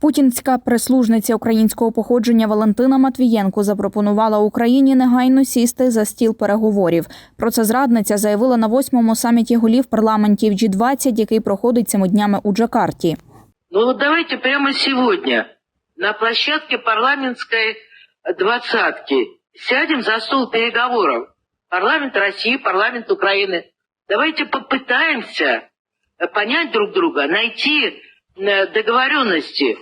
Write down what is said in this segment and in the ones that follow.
Путінська прислужниця українського походження Валентина Матвієнко запропонувала Україні негайно сісти за стіл переговорів. Про це зрадниця заявила на восьмому саміті голів парламентів G20, який проходить цими днями у Джакарті. Ну вот давайте прямо сегодня на площадке парламентской двадцатки сядем за стол переговоров. Парламент России, парламент Украины. Давайте попытаемся э, понять друг друга, найти э, договоренности.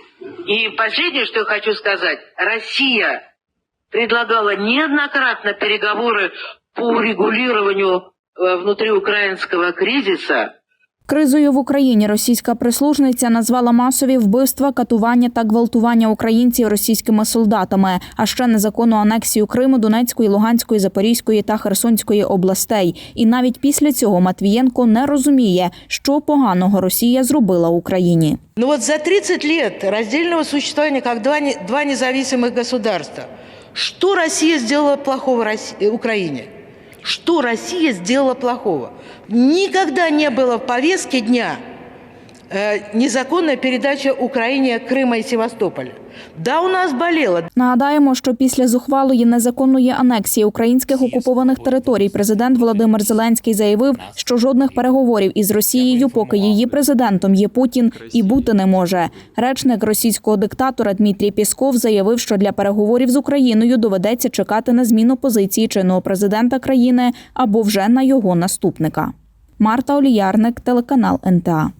И последнее, что я хочу сказать. Россия предлагала неоднократно переговоры по урегулированию э, внутриукраинского кризиса. Кризою в Україні російська прислужниця назвала масові вбивства, катування та гвалтування українців російськими солдатами, а ще незаконну анексію Криму, Донецької, Луганської, Запорізької та Херсонської областей. І навіть після цього Матвієнко не розуміє, що поганого Росія зробила Україні. Ну вот за 30 лет раздельного существования как два, два независимых государства, что Россия сделала плохого Украине? Что Россия сделала плохого? Никогда не было в повестке дня э, незаконная передача Украине Крыма и Севастополя. Да, у нас болело, Нагадаємо, що після зухвалої незаконної анексії українських окупованих територій президент Володимир Зеленський заявив, що жодних переговорів із Росією, поки її президентом є Путін, і бути не може. Речник російського диктатора Дмитрій Пісков заявив, що для переговорів з Україною доведеться чекати на зміну позиції чинного президента країни або вже на його наступника. Марта Оліярник, телеканал НТА.